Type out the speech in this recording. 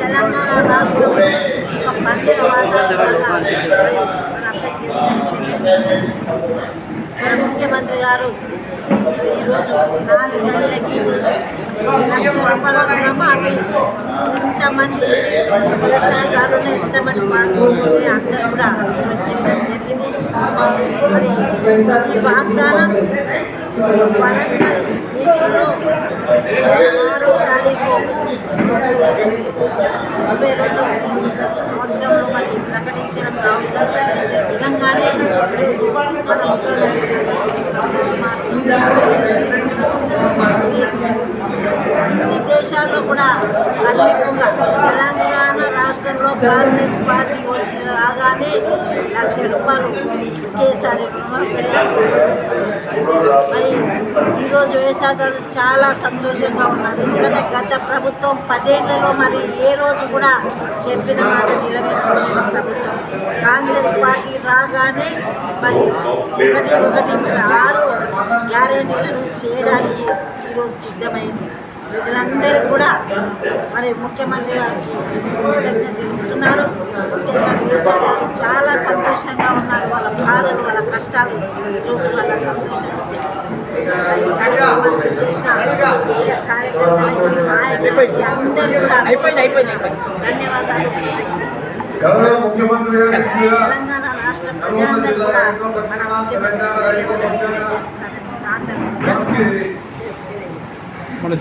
తెలంగాణ రాష్ట్రం ఒక పండుగ వాతావరణంగా మనందరికీ తెలిసిన ముఖ్యమంత్రి గారు ఈరోజు నాలుగు గంటలకి లక్ష రూపాయల ప్రమాణం ఇంతమంది వ్యవసాయదారులు ఇంతమంది పాల్గొని అందరూ కూడా వచ్చేయడం జరిగింది. మరి ఈ వాగ్దానం వరంగల్ మీటింగ్లో రెండు సంవత్సరంలో మరి ప్రకటించడం రాహుల్ విధంగానే మన ముఖ్యమంత్రి దేశాల్లో కూడా అన్ని కాంగ్రెస్ పార్టీ వచ్చి రాగానే లక్ష రూపాయలు ఒకేసారి రుణం చేయడం మరి ఈరోజు వ్యవసాయదారులు చాలా సంతోషంగా ఉన్నారు. ఎందుకంటే గత ప్రభుత్వం పదేళ్ళలో మరి ఏ రోజు కూడా చెప్పిన మాట నిలబెట్టుకోలేదు. ప్రభుత్వం కాంగ్రెస్ పార్టీ రాగానే మరి ఒకటి ఒకటి మరి ఆరు గ్యారెంటీలను చేయడానికి ఈరోజు సిద్ధమైంది. ప్రజలందరూ కూడా మరి ముఖ్యమంత్రి గారికి కృతజ్ఞత తెలుపుతున్నారు చాలా సంతోషంగా ఉన్నారు. వాళ్ళ బాధలు వాళ్ళ కష్టాలు ఈరోజు వాళ్ళ సంతోషం చేసిన ముఖ్య కార్యకర్తలకి నాయకులకి అందరూ కూడా ధన్యవాదాలు. గౌరవ ముఖ్యమంత్రి గారు ఇచ్చిన తెలంగాణ రాష్ట్ర ప్రజలందరూ కూడా మన ముఖ్యమంత్రి ధన్యవాదాలు. మన